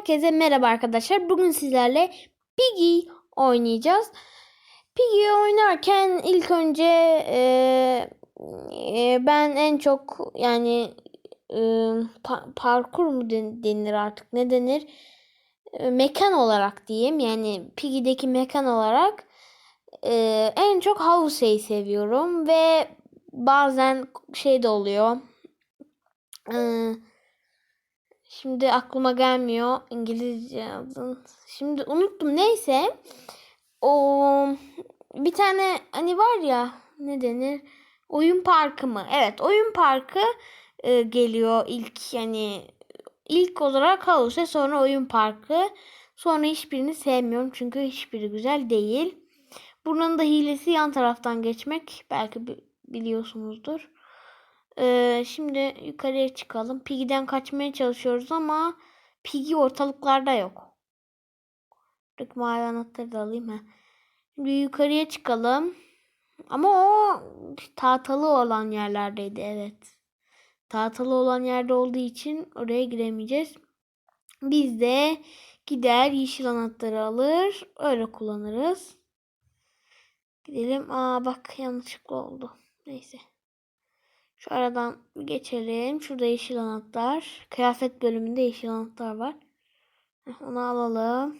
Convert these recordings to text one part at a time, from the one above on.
Herkese merhaba arkadaşlar. Bugün sizlerle Piggy oynayacağız. Piggy oynarken ilk önce eee, eee, ben en çok yani eee, pa- parkur mu den- denir artık ne denir? Eee, mekan olarak diyeyim yani Piggy'deki mekan olarak eee, en çok Housey'i seviyorum ve bazen şey de oluyor. Eee Şimdi aklıma gelmiyor İngilizce yazın. Şimdi unuttum neyse. O bir tane hani var ya ne denir? Oyun parkı mı? Evet, oyun parkı e, geliyor ilk yani ilk olarak House sonra oyun parkı. Sonra hiçbirini sevmiyorum çünkü hiçbiri güzel değil. Bunun da hilesi yan taraftan geçmek. Belki bi- biliyorsunuzdur. Ee, şimdi yukarıya çıkalım. Piggy'den kaçmaya çalışıyoruz ama Piggy ortalıklarda yok. Dur mavi anahtarı da alayım. ha. Şimdi yukarıya çıkalım. Ama o tahtalı olan yerlerdeydi evet. Tahtalı olan yerde olduğu için oraya giremeyeceğiz. Biz de gider yeşil anahtarı alır. Öyle kullanırız. Gidelim. Aa bak yanlışlıkla oldu. Neyse. Şu aradan geçelim. Şurada yeşil anahtar. Kıyafet bölümünde yeşil anahtar var. Onu alalım.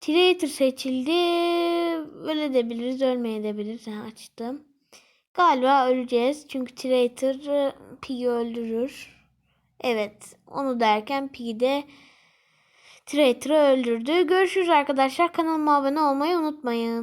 Creator seçildi. Öyle de biliriz, ölmeye de biliriz. Ha, açtım. Galiba öleceğiz. Çünkü Creator e, Piggy öldürür. Evet. Onu derken Piggy de Traitor'ı öldürdü. Görüşürüz arkadaşlar. Kanalıma abone olmayı unutmayın.